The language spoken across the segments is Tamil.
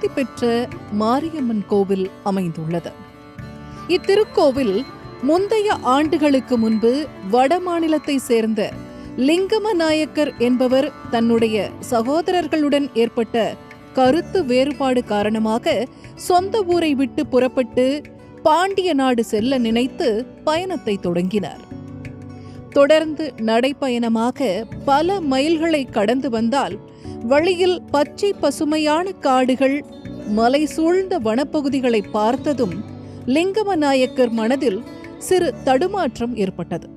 பிரசித்தி பெற்ற மாரியம்மன் கோவில் அமைந்துள்ளது. இத்திருக்கோவில் முந்தைய ஆண்டுகளுக்கு முன்பு வடமாநிலத்தை சேர்ந்த லிங்கம நாயக்கர் என்பவர் தன்னுடைய சகோதரர்களுடன் ஏற்பட்ட கருத்து வேறுபாடு காரணமாக சொந்த ஊரை விட்டு புறப்பட்டு பாண்டிய நாடு செல்ல நினைத்து பயணத்தை தொடங்கினார். தொடர்ந்து நடைப்பயணமாக பல மைல்களை கடந்து வந்தால் வழியில் பச்சை பசுமையான காடுகள் மலை சூழ்ந்த வனப்பகுதிகளை பார்த்ததும் லிங்கம நாயக்கர் மனதில் சிறு தடுமாற்றம் ஏற்பட்டது.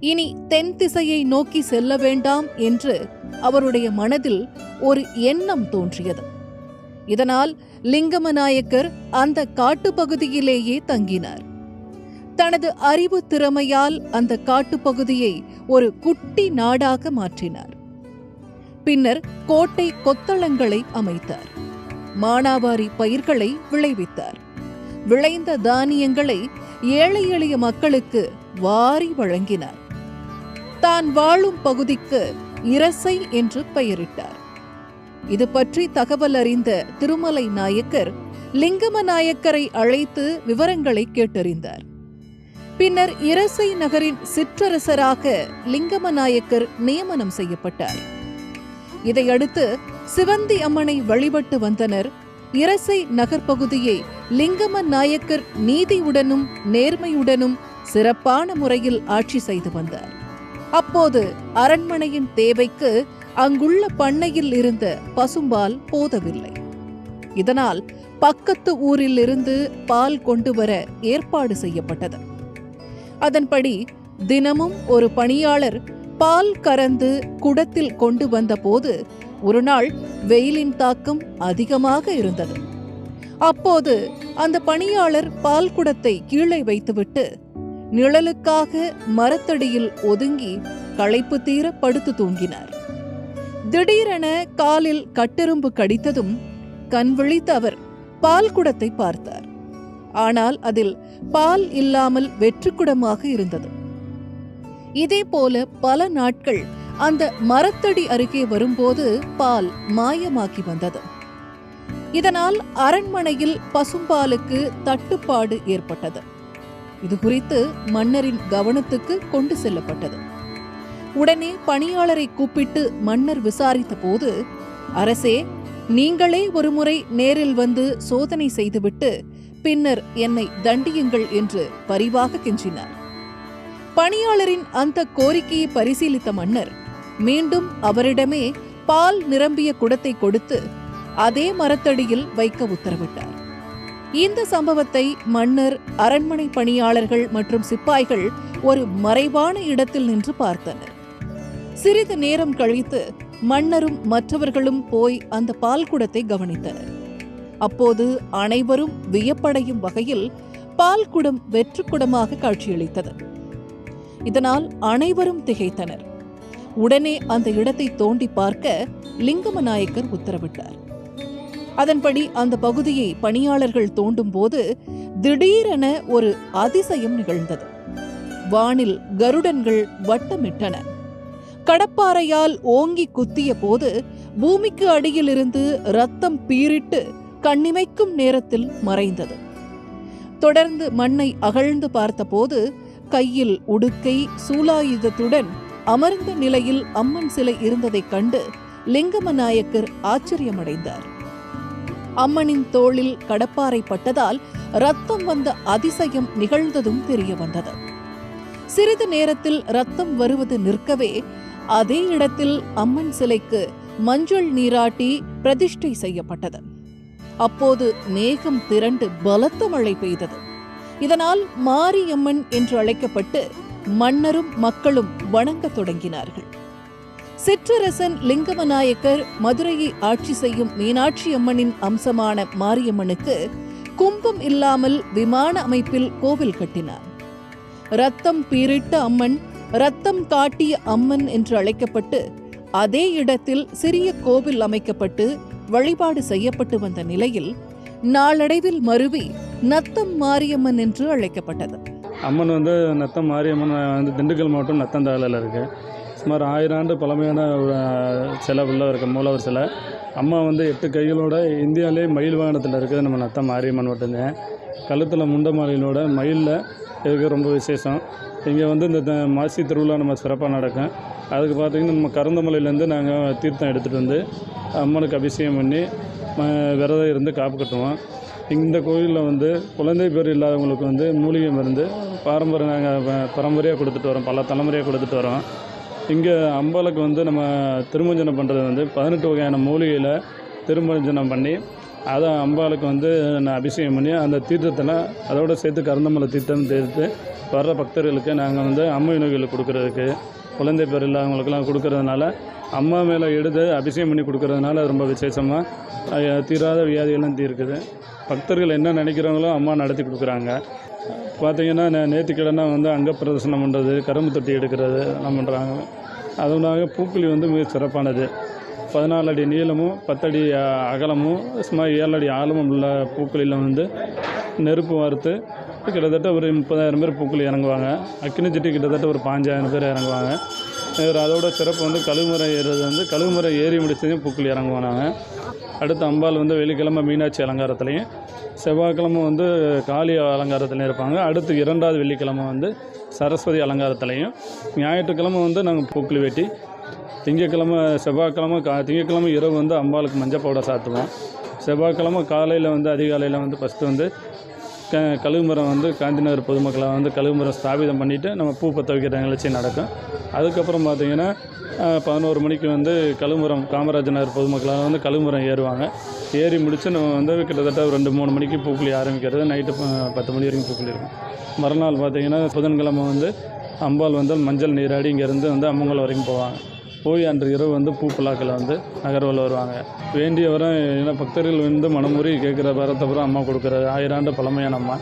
இனி தென் திசையை நோக்கி செல்ல வேண்டாம் என்று அவருடைய மனதில் ஒரு எண்ணம் தோன்றியது. இதனால் லிங்கம நாயக்கர் அந்த காட்டுப்பகுதியிலேயே தங்கினார். தனது அறிவு திறமையால் அந்த காட்டுப்பகுதியை ஒரு குட்டி நாடாக மாற்றினார். பின்னர் கோட்டை கொத்தளங்களை அமைத்தார். மானாவாரி பயிர்களை விளைவித்தார். விளைந்த தானியங்களை ஏழை எளிய மக்களுக்கு வாரி வழங்கினார். தான் வாழும் பகுதிக்கு இரசை என்று பெயரிட்டார். இது பற்றி தகவல் அறிந்த திருமலை நாயக்கர் லிங்கம நாயக்கரை அழைத்து விவரங்களை கேட்டறிந்தார். பின்னர் இரசை நகரின் சிற்றரசராக லிங்கம நாயக்கர் நியமனம் செய்யப்பட்டார். இதையடுத்து சிவந்தி அம்மனை வழிபட்டு வந்தனர். இரசை நகர் பகுதியை லிங்கம நாயக்கர் நீதியுடனும் நேர்மையுடனும் சிறப்பான முறையில் ஆட்சி செய்து வந்தார். அப்போது அரண்மனையின் தேவைக்கு அங்குள்ள பண்ணையில் இருந்த பசும்பால் போதவில்லை. இதனால் பக்கத்து ஊரில் இருந்து பால் கொண்டு வர ஏற்பாடு செய்யப்பட்டது. அதன்படி தினமும் ஒரு பணியாளர் பால் கறந்து குடத்தில் கொண்டு வந்தபோது ஒரு நாள் வெயிலின் தாக்கம் அதிகமாக இருந்தது. அப்போது அந்த பணியாளர் பால் குடத்தை கீழே வைத்துவிட்டு நிழலுக்காக மரத்தடியில் ஒதுங்கி களைப்பு தீர படுத்து தூங்கினார். திடீரென காலில் கட்டெரும்பு கடித்ததும் கண் விழித்து அவர் பால் குடத்தை பார்த்தார். ஆனால் அதில் பால் இல்லாமல் வெற்றுக்குடமாக இருந்தது. இதே போல பல நாட்கள் அந்த மரத்தடி அருகே வரும்போது பால் மாயமாகி வந்தது. இதனால் அரண்மனையில் பசும்பாலுக்கு தட்டுப்பாடு ஏற்பட்டது. இது குறித்து மன்னரின் கவனத்துக்கு கொண்டு செல்லப்பட்டது. உடனே பணியாளரை கூப்பிட்டு மன்னர் விசாரித்த போது அரசே நீங்களே ஒருமுறை நேரில் வந்து சோதனை செய்துவிட்டு பின்னர் என்னை தண்டியுங்கள் என்று பரிவாக கெஞ்சினார். பணியாளரின் அந்த கோரிக்கையை பரிசீலித்த மன்னர் மீண்டும் அவரிடமே பால் நிரம்பிய குடத்தை கொடுத்து அதே மரத்தடியில் வைக்க உத்தரவிட்டார். இந்த சம்பவத்தை மன்னர் அரண்மனை பணியாளர்கள் மற்றும் சிப்பாய்கள் ஒரு மறைவான இடத்தில் நின்று பார்த்தனர். சிறிது நேரம் கழித்து மன்னரும் மற்றவர்களும் போய் அந்த பால் குடத்தை கவனித்தனர். அப்போது அனைவரும் வியப்படையும் வகையில் பால் குடம் வெற்றுக்குடமாக காட்சியளித்தது இதனால் அனைவரும் திகைத்தனர். உடனே அந்த இடத்தை தோண்டி பார்க்க லிங்கம நாயக்கர் உத்தரவிட்டார். அதன்படி அந்த பகுதியை பணியாளர்கள் தோண்டும் போது திடீரென ஒரு அதிசயம் நிகழ்ந்தது. வானில் கருடன்கள் வட்டமிட்டன. கடப்பாறையால் ஓங்கி குத்திய போது பூமிக்கு அடியிலிருந்து ரத்தம் பீரிட்டு கண்ணிமைக்கும் நேரத்தில் மறைந்தது. தொடர்ந்து மண்ணை அகழ்ந்து பார்த்தபோது கையில் உடுக்கை சூலாயுதத்துடன் அமர்ந்த நிலையில் அம்மன் சிலை இருந்ததைக் கண்டு லிங்கம நாயக்கர் ஆச்சரியமடைந்தார். அம்மனின் தோளில் கடப்பாறை பட்டதால் ரத்தம் வந்த அதிசயம் நிகழ்ந்ததும் தெரிய வந்தது. சிறிது நேரத்தில் ரத்தம் வருவது நிற்கவே அதே இடத்தில் அம்மன் சிலைக்கு மஞ்சள் நீராட்டி பிரதிஷ்டை செய்யப்பட்டது. அப்போது மேகம் திரண்டு பலத்த மழை பெய்தது. இதனால் மாரியம்மன் என்று அழைக்கப்பட்டு மன்னரும் மக்களும் வணங்கத் தொடங்கினார்கள். சிற்றரசன் லிங்கமநாயக்கர் மதுரையை ஆட்சி செய்யும் மீனாட்சி அம்மனின் அம்சமான மாரியம்மனுக்கு கும்பம் இல்லாமல் விமான அமைப்பில் கோவில் கட்டினார். ரத்தம் பீரிட்ட அம்மன் ரத்தம் காட்டிய அம்மன் என்று அழைக்கப்பட்டு அதே இடத்தில் சிறிய கோவில் அமைக்கப்பட்டு வழிபாடு செய்யப்பட்டு வந்த நிலையில் நாளடைவில் மருவி நத்தம் மாரியம்மன் என்று அழைக்கப்பட்டது. அம்மன் வந்து நத்தம் மாரியம்மன் வந்து திண்டுக்கல் மாவட்டம் நத்தந்தாளில் இருக்குது சுமார் ஆயிரம் ஆண்டு பழமையான ஒரு சிலை உள்ள இருக்க மூலவர் சிலை. அம்மா வந்து எட்டு கைகளோட இந்தியாவிலே மயில் வாகனத்தில் இருக்கிறது நம்ம நத்தம் மாரியம்மன் மட்டும்தான் கழுத்தில் முண்ட மாலையிலோட மயிலில் இருக்க ரொம்ப விசேஷம். இங்கே வந்து இந்த த- மாசி திருவிழா நம்ம சிறப்பாக நடக்கும். அதுக்கு பார்த்திங்கன்னா நம்ம கருந்தமலையிலேருந்து நாங்கள் தீர்த்தம் எடுத்துகிட்டு வந்து அம்மனுக்கு அபிஷேகம் பண்ணி விரதம் இருந்து காப்பு கட்டுவோம். இந்த கோயிலில் வந்து குழந்தை பேர் இல்லாதவங்களுக்கு வந்து மூலிகை மருந்து பாரம்பரிய நாங்கள் பரம்பரையாக கொடுத்துட்டு வரோம். பல தலைமுறையாக கொடுத்துட்டு வரோம். இங்கே அம்பாளுக்கு வந்து நம்ம திருமஞ்சனம் பண்ணுறது வந்து பதினெட்டு வகையான மூலிகையில் திருமஞ்சனம் பண்ணி அதை அம்பாளுக்கு வந்து நான் அபிஷேகம் பண்ணி அந்த தீர்த்தத்தில் அதோடு சேர்த்து கருந்தமலை தீர்த்தம் தீர்த்து வர்ற பக்தர்களுக்கு நாங்கள் வந்து அம்மை நோய்கள் கொடுக்கறதுக்கு குழந்தை பேர் இல்லாதவங்களுக்கெல்லாம் கொடுக்கறதுனால அம்மா மேலே எடுத்து அபிஷேகம் பண்ணி கொடுக்கறதுனால ரொம்ப விசேஷமாக தீராத வியாதிகளும் தீர்க்குது. பக்தர்கள் என்ன நினைக்கிறாங்களோ அம்மா நடத்தி கொடுக்குறாங்க. பார்த்தீங்கன்னா நே நேர்த்திக்கடனா வந்து அங்க பிரதர்சனம் பண்ணுறது கரும்பு தொட்டி எடுக்கிறது எல்லாம் பண்ணுறாங்க அதுனால பூக்குழி வந்து மிக சிறப்பானது. பதினாலு அடி நீளமும் பத்தடி அகலமும் சுமார் ஏழு அடி ஆழமும் உள்ள பூக்களில் வந்து நெருப்பு வறுத்து கிட்டத்தட்ட ஒரு முப்பதாயிரம் பேர் பூக்குழி இறங்குவாங்க. அக்னி சிட்டி கிட்டத்தட்ட ஒரு பாஞ்சாயிரம் பேர் இறங்குவாங்க. இவர் அதோட சிறப்பு வந்து கழுவுமுறை ஏறுறது வந்து கழுவுமுறை ஏறி முடிச்சதையும் பூக்கள் இறங்குவாங்க அடுத்து அம்பாள் வந்து வெள்ளிக்கிழமை மீனாட்சி அலங்காரத்துலேயும் செவ்வாய்க்கிழமை வந்து காளி அலங்காரத்துலையும் இருப்பாங்க. அடுத்து இரண்டாவது வெள்ளிக்கிழமை வந்து சரஸ்வதி அலங்காரத்துலையும் ஞாயிற்றுக்கிழமை வந்து நாங்கள் பூக்குழி வெட்டி திங்கக்கிழமை செவ்வாய்க்கிழமை கா திங்கக்கிழமை இரவு வந்து அம்பாளுக்கு மஞ்சள் பவுடர் சாத்துவோம். செவ்வாய்க்கிழமை காலையில் வந்து அதிகாலையில் வந்து ஃபஸ்ட்டு வந்து க கழுகுமரம் வந்து காந்திநகர் பொதுமக்களை வந்து கழுகுமரம் ஸ்தாபிதம் பண்ணிவிட்டு நம்ம பூ பற்ற வைக்கிற நிகழ்ச்சி நடக்கும். அதுக்கப்புறம் பார்த்திங்கன்னா பதினோரு மணிக்கு வந்து கழுகுமரம் காமராஜர் நகர் பொதுமக்களால் வந்து கழுகுமரம் ஏறுவாங்க. ஏறி முடித்து நம்ம வந்து கிட்டத்தட்ட ரெண்டு மூணு மணிக்கு பூக்குழி ஆரம்பிக்கிறது. நைட்டு பத்து மணி வரைக்கும் பூக்குழி இருக்கும். மறுநாள் பார்த்திங்கன்னா புதன்கிழமை வந்து அம்பாள் வந்து மஞ்சள் நீராடி இங்கேருந்து வந்து அம்மங்கல் வரைக்கும் போவாங்க. போய் அன்று இரவு வந்து பூ வந்து நகர்வில் வருவாங்க. வேண்டியவரும் ஏன்னா பக்தர்கள் வந்து மனமுறி கேட்குற வரத்தை பூரா அம்மா கொடுக்குறது. ஆயிரம் ஆண்டு பழமையான அம்மா.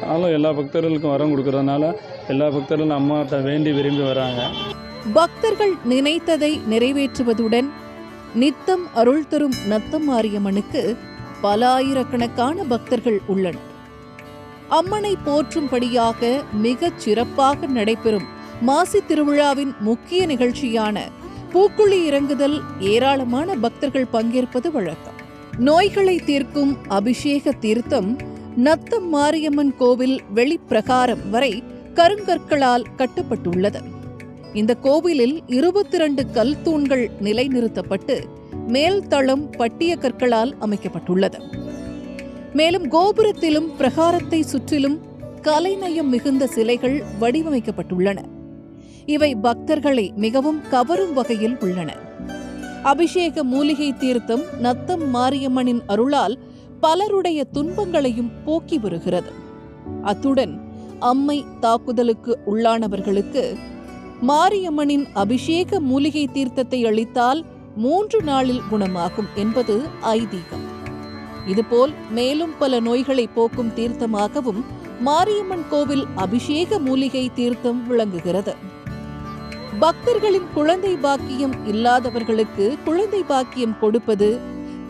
அதனால எல்லா பக்தர்களுக்கும் வரம் கொடுக்கறதுனால எல்லா பக்தர்களும் அம்மாட்ட வேண்டி விரும்பி வராங்க. பக்தர்கள் நினைத்ததை நிறைவேற்றுவதுடன் நித்தம் அருள் தரும் நத்தம் மாரியம்மனுக்கு பல ஆயிரக்கணக்கான பக்தர்கள் உள்ளனர். அம்மனை போற்றும்படியாக மிகச் சிறப்பாக நடைபெறும் மாசி திருவிழாவின் முக்கிய நிகழ்ச்சியான பூக்குழி இறங்குதல் ஏராளமான பக்தர்கள் பங்கேற்பது வழக்கம். நோய்களை தீர்க்கும் அபிஷேக தீர்த்தம் நத்தம் மாரியம்மன் கோவில் வெளிப்பிரகாரம் வரை கருங்கற்களால் கட்டப்பட்டுள்ளது. இந்த கோவிலில் இருபத்தி இரண்டு கல் தூண்கள் நிலைநிறுத்தப்பட்டு மேல் தளம் பட்டிய கற்களால் அமைக்கப்பட்டுள்ளது. மேலும் கோபுரத்திலும் பிரகாரத்தை சுற்றிலும் கலைநயம் மிகுந்த சிலைகள் வடிவமைக்கப்பட்டுள்ளன. இவை பக்தர்களை மிகவும் கவரும் வகையில் உள்ளன. அபிஷேக மூலிகை தீர்த்தம் நத்தம் மாரியம்மனின் அருளால் பலருடைய துன்பங்களையும் போக்கி வருகிறது. அத்துடன் அம்மை தாக்குதலுக்கு உள்ளானவர்களுக்கு மாரியம்மனின் அபிஷேக மூலிகை தீர்த்தத்தை அளித்தால் மூன்று நாளில் குணமாகும் என்பது ஐதீகம். இதுபோல் மேலும் பல நோய்களை போக்கும் தீர்த்தமாகவும் மாரியம்மன் கோவில் அபிஷேக மூலிகை தீர்த்தம் விளங்குகிறது. பக்தர்களின் குழந்தை பாக்கியம் இல்லாதவர்களுக்கு குழந்தை பாக்கியம் கொடுப்பது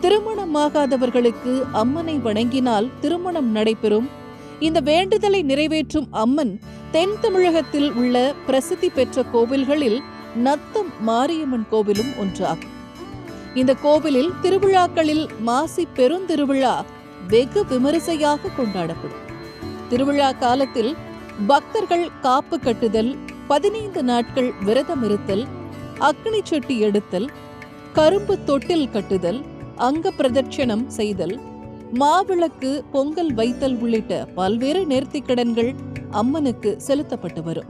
திருமணமாகாதவர்களுக்கு அம்மனை வணங்கினால் திருமணம் நடைபெறும். இந்த வேண்டுதலை நிறைவேற்றும் அம்மன் தென் தமிழகத்தில் உள்ள பிரசித்தி பெற்ற கோவில்களில் நத்தம் மாரியம்மன் கோவிலும் ஒன்றாகும். இந்த கோவிலில் திருவிழாக்களில் மாசி பெருந்திருவிழா வெகு விமரிசையாக கொண்டாடப்படும். திருவிழா காலத்தில் பக்தர்கள் காப்பு கட்டுதல் பதினைந்து நாட்கள் விரதம் இருத்தல் அக்னி சட்டி எடுத்தல் கரும்பு தொட்டில் கட்டுதல் அங்க பிரதட்சணம் செய்தல் மாவிளக்கு பொங்கல் வைத்தல் உள்ளிட்ட பல்வேறு நேர்த்திக்கடன்கள் அம்மனுக்கு செலுத்தப்பட்டு வரும்.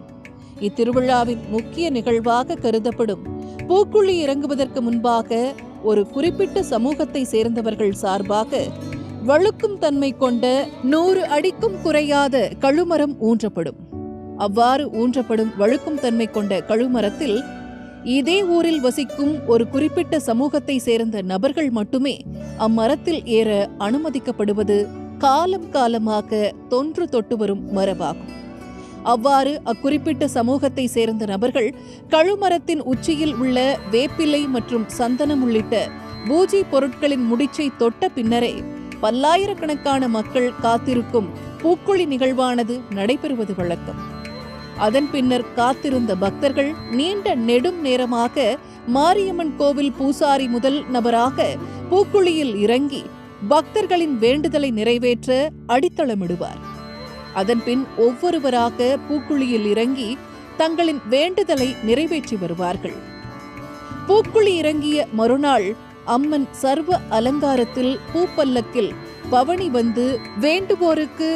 இத்திருவிழாவின் முக்கிய நிகழ்வாக கருதப்படும் பூக்குழி இறங்குவதற்கு முன்பாக ஒரு குறிப்பிட்ட சமூகத்தை சேர்ந்தவர்கள் சார்பாக வழுக்கும் தன்மை கொண்ட நூறு அடிக்கும் குறையாத கழுமரம் ஊன்றப்படும். அவ்வாறு ஊன்றப்படும் வழுக்கும் தன்மை கொண்ட கழுமரத்தில் இதே ஊரில் வசிக்கும் ஒரு குறிப்பிட்ட சமூகத்தை சேர்ந்த நபர்கள் மட்டுமே அம்மரத்தில் ஏற அனுமதிக்கப்படுவது காலம் காலமாக தொன்று தொட்டு வரும் மரபாகும். அவ்வாறு அக்குறிப்பிட்ட சமூகத்தை சேர்ந்த நபர்கள் கழுமரத்தின் உச்சியில் உள்ள வேப்பிலை மற்றும் சந்தனம் உள்ளிட்ட பூஜை பொருட்களின் முடிச்சை தொட்ட பின்னரே பல்லாயிரக்கணக்கான மக்கள் காத்திருக்கும் பூக்குழி நிகழ்வானது நடைபெறுவது வழக்கம். அதன் பின்னர் காத்திருந்த பக்தர்கள் நீண்ட நெடும் நேரமாக மாரியம்மன் கோவில் பூசாரி முதல் நபராக பூக்குழியில் இறங்கி பக்தர்களின் வேண்டுதலை நிறைவேற்ற அடித்தளமிடுவார். அதன்பின் ஒவ்வொருவராக பூக்குழியில் இறங்கி தங்களின் வேண்டுதலை நிறைவேற்றி வருவார்கள். பூக்குழி இறங்கிய மறுநாள் அம்மன் சர்வ அலங்காரத்தில் பூப்பல்லக்கில் பவனி வந்து வேண்டுவோருக்கு